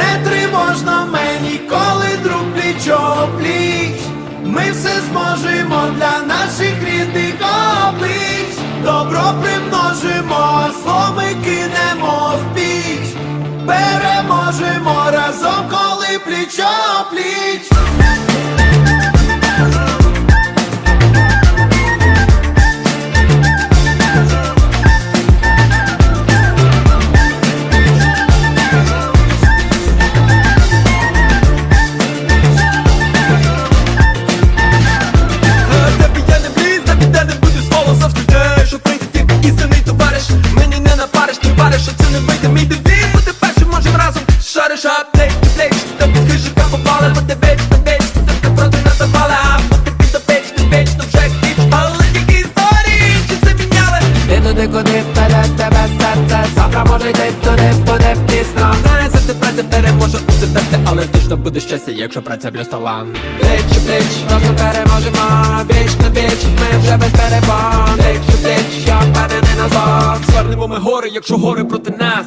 Не тривожно мені, коли друг плічо пліч. Ми все зможемо для наших рідних облич. Добро примножимо, зло кинемо в піч. Переможемо разом, коли плічо Шариш аптек, плеч, тобі з хижика попали Бо ти віч, ти віч, ти ти проти не запала А бути під обіч, ти віч, то вже хіч Але тільки історії, чи це міняли Ти куди вперед тебе серце Завтра може йти туди, буде пізно Знає, за ти праця переможе у себе Але точно буде щастя, якщо праця плюс талант Пліч у пліч, просто переможемо Віч на віч, ми вже без перебон Пліч у пліч, я впевнений назад Звернемо ми гори, якщо гори проти нас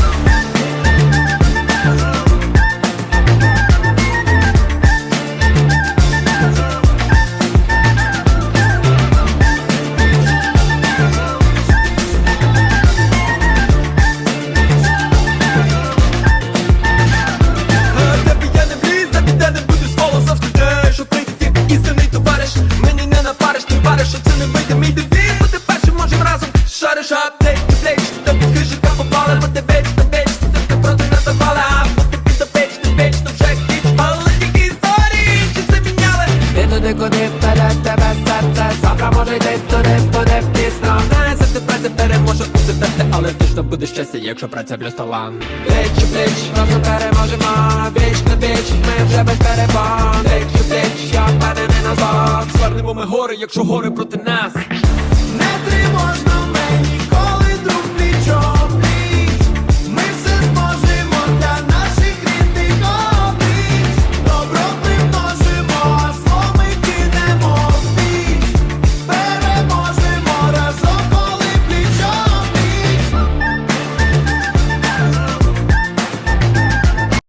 Може йти туди, буде пізно. Знає, за ти праця переможе у себе Але точно буде щастя, якщо праця плюс талант Пліч у пліч, просто переможемо. Віч на віч, ми вже без перебан Пліч у пліч, я впевнений назад Звернемо ми гори, якщо гори проти нас